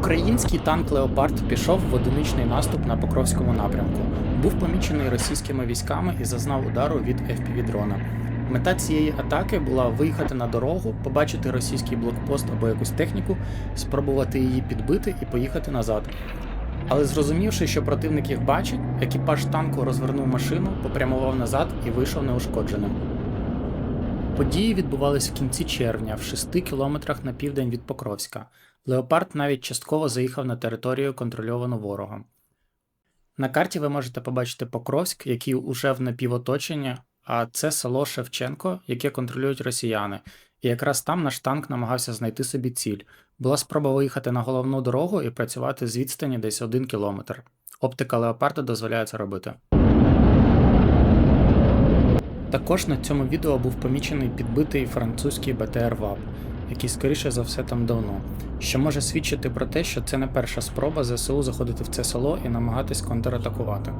Український танк Леопард пішов в одиничний наступ на Покровському напрямку. Був помічений російськими військами і зазнав удару від fpv дрона. Мета цієї атаки була виїхати на дорогу, побачити російський блокпост або якусь техніку, спробувати її підбити і поїхати назад. Але зрозумівши, що противник їх бачить, екіпаж танку розвернув машину, попрямував назад і вийшов неушкодженим. Події відбувались в кінці червня, в 6 кілометрах на південь від Покровська. Леопард навіть частково заїхав на територію, контрольовану ворогом. На карті ви можете побачити Покровськ, який уже в напівоточенні, а це село Шевченко, яке контролюють росіяни. І якраз там наш танк намагався знайти собі ціль. Була спроба виїхати на головну дорогу і працювати з відстані десь 1 кілометр. Оптика леопарда дозволяє це робити. Також на цьому відео був помічений підбитий французький БТР ВАП, який скоріше за все там давно, що може свідчити про те, що це не перша спроба ЗСУ заходити в це село і намагатись контратакувати.